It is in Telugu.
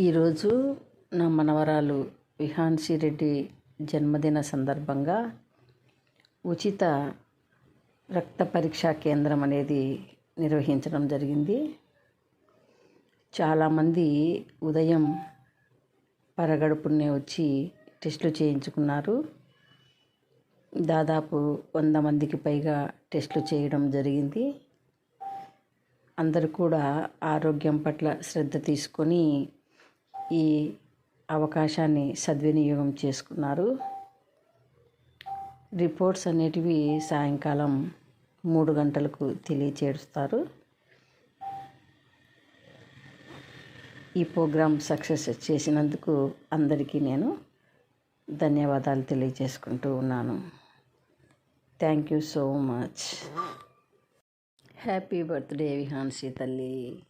ఈరోజు నా మనవరాలు విహాన్సి రెడ్డి జన్మదిన సందర్భంగా ఉచిత రక్త పరీక్షా కేంద్రం అనేది నిర్వహించడం జరిగింది. చాలామంది ఉదయం పరగడుపునే వచ్చి టెస్టులు చేయించుకున్నారు. దాదాపు వంద మందికి పైగా టెస్టులు చేయడం జరిగింది. అందరూ కూడా ఆరోగ్యం పట్ల శ్రద్ధ తీసుకొని ఈ అవకాశాన్ని సద్వినియోగం చేసుకున్నారు. రిపోర్ట్స్ అనేటివి సాయంకాలం మూడు గంటలకు తెలియచేస్తారు ఈ ప్రోగ్రాం సక్సెస్ చేసినందుకు అందరికీ నేను ధన్యవాదాలు తెలియజేసుకుంటూ ఉన్నాను. Thank you so much. Happy birthday Vihansi తల్లి.